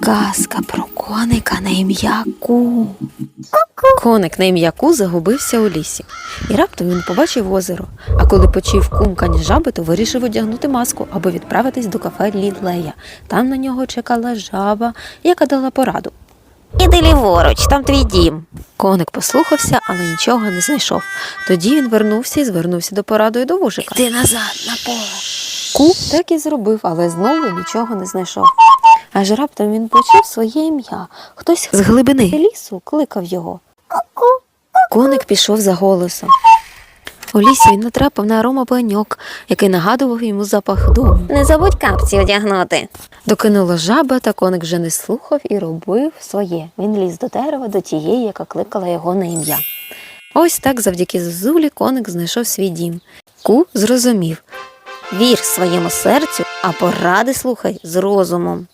Казка про коника на ім'я Ку. Коник на ім'я Ку загубився у лісі, і раптом він побачив озеро. А коли почув кумкання жаби, то вирішив одягнути маску, аби відправитись до кафе Лілея. Там на нього чекала жаба, яка дала пораду. Іди ліворуч, там твій дім. Коник послухався, але нічого не знайшов. Тоді він вернувся і звернувся до порадою до вужика. Іди назад на поле. Ку так і зробив, але знову нічого не знайшов. Аж раптом він почув своє ім'я. Хтось з глибини лісу кликав його. Коник пішов за голосом. У лісі він натрапив на аромапеньок, який нагадував йому запах дому. Не забудь капці одягнути. Докинула жаба, та коник вже не слухав і робив своє. Він ліз до дерева, до тієї, яка кликала його на ім'я. Ось так, завдяки зозулі, коник знайшов свій дім. Ку зрозумів. Вір своєму серцю, а поради слухай з розумом.